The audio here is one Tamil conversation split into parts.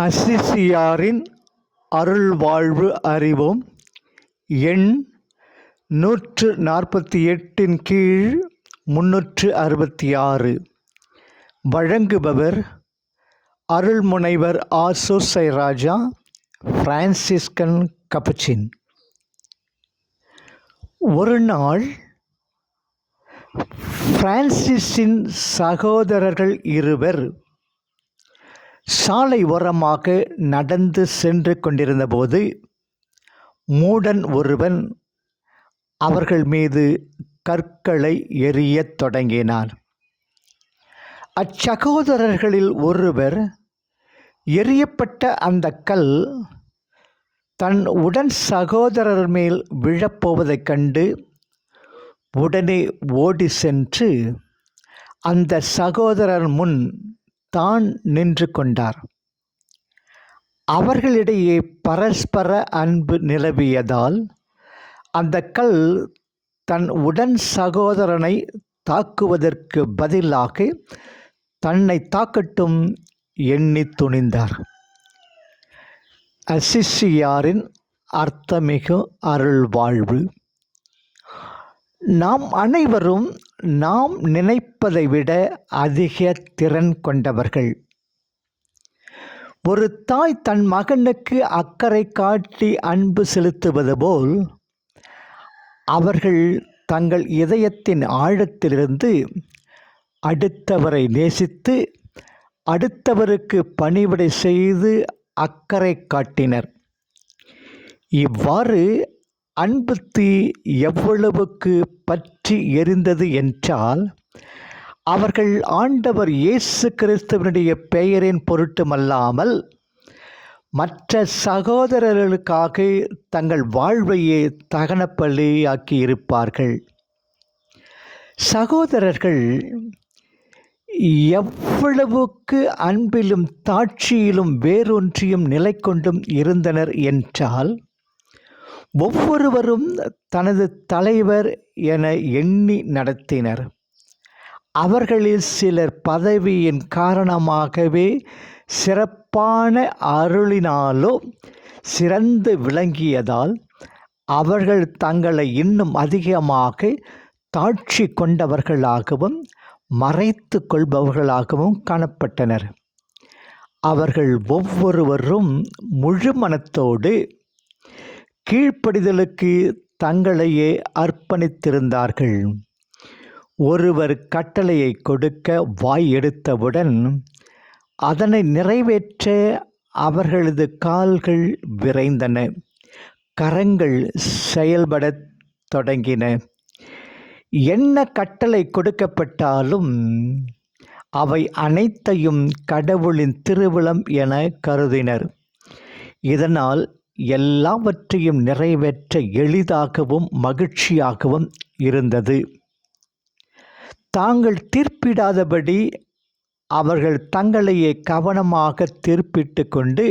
அசிசியாரின் அருள்வாழ்வு அறிவோம் எண் நூற்று நாற்பத்தி எட்டின் கீழ் முன்னூற்று அறுபத்தி ஆறு வழங்குபவர் அருள்முனைவர் ஆசோசை ராஜா பிரான்சிஸ்கன் கபச்சின். ஒரு நாள் பிரான்சிஸின் சகோதரர்கள் இருவர் சாலை ஓரமாக நடந்து சென்று கொண்டிருந்தபோது மூடன் ஒருவன் அவர்கள் மீது கற்களை எறியத் தொடங்கினான். அச்சகோதரர்களில் ஒருவர் எரியப்பட்ட அந்த கல் தன் உடன் சகோதரர் மேல் விழப்போவதைக் கண்டு உடனே ஓடி சென்று அந்த சகோதரர் முன் தான் நின்று கொண்டார். அவர்களிடையே பரஸ்பர அன்பு நிலவியதால் அந்த கல் தன் உடன் சகோதரனை தாக்குவதற்கு பதிலாக தன்னை தாக்கட்டும் எண்ணி துணிந்தார். அசிஷியாரின் அர்த்தமிகு அருள் வாழ்வு நாம் அனைவரும் நாம் நினைப்பதை விட அதிக திறன் கொண்டவர்கள். ஒரு தாய் தன் மகனுக்கு அக்கறை காட்டி அன்பு செலுத்துவது போல் அவர்கள் தங்கள் இதயத்தின் ஆழத்திலிருந்து அடுத்தவரை நேசித்து அடுத்தவருக்கு பணிவிடை செய்து அக்கறை காட்டினர். இவ்வாறு அன்பு தீ எவ்வளவுக்கு பற்றி எரிந்தது என்றால் அவர்கள் ஆண்டவர் இயேசு கிறிஸ்துவனுடைய பெயரின் பொருட்டுமல்லாமல் மற்ற சகோதரர்களுக்காக தங்கள் வாழ்வையே தகனப்பள்ளியாக்கி இருப்பார்கள். சகோதரர்கள் எவ்வளவுக்கு அன்பிலும் தாட்சியிலும் வேறொன்றியும் நிலை கொண்டும் இருந்தனர் என்றால் ஒவ்வொருவரும் தனது தலைவர் என எண்ணி நடத்தினர். அவர்களில் சிலர் பதவியின் காரணமாகவே சிறப்பான அருளினாலோ சிறந்து விளங்கியதால் அவர்கள் தங்களை இன்னும் அதிகமாக தாட்சி கொண்டவர்களாகவும் மறைத்து கொள்பவர்களாகவும் காணப்பட்டனர். அவர்கள் ஒவ்வொருவரும் முழு மனத்தோடு கீழ்ப்படிதலுக்கு தங்களையே அர்ப்பணித்திருந்தார்கள். ஒருவர் கட்டளையை கொடுக்க வாய் எடுத்தவுடன் அதனை நிறைவேற்ற அவர்களது கால்கள் விரைந்தன கரங்கள் செயல்படத் தொடங்கின. என்ன கட்டளை கொடுக்கப்பட்டாலும் அவை அனைத்தையும் கடவுளின் திருவிழம் என கருதினர். இதனால் எல்லாவற்றையும் நிறைவேற்ற எளிதாகவும் மகிழ்ச்சியாகவும் இருந்தது. தாங்கள் தீர்ப்பிடாதபடி அவர்கள் தங்களையே கவனமாக தீர்ப்பிட்டு கொண்டு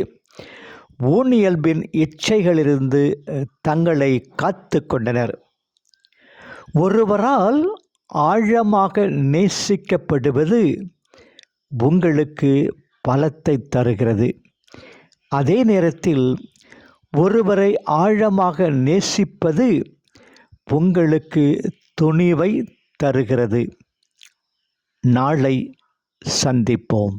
ஊனியல்பின் இச்சைகளிலிருந்து தங்களை காத்து கொண்டனர். ஒருவரால் ஆழமாக நேசிக்கப்படுவது உங்களுக்கு பலத்தை தருகிறது. அதே நேரத்தில் ஒருவரை ஆழமாக நேசிப்பது உங்களுக்கு துணிவை தருகிறது. நாளை சந்திப்போம்.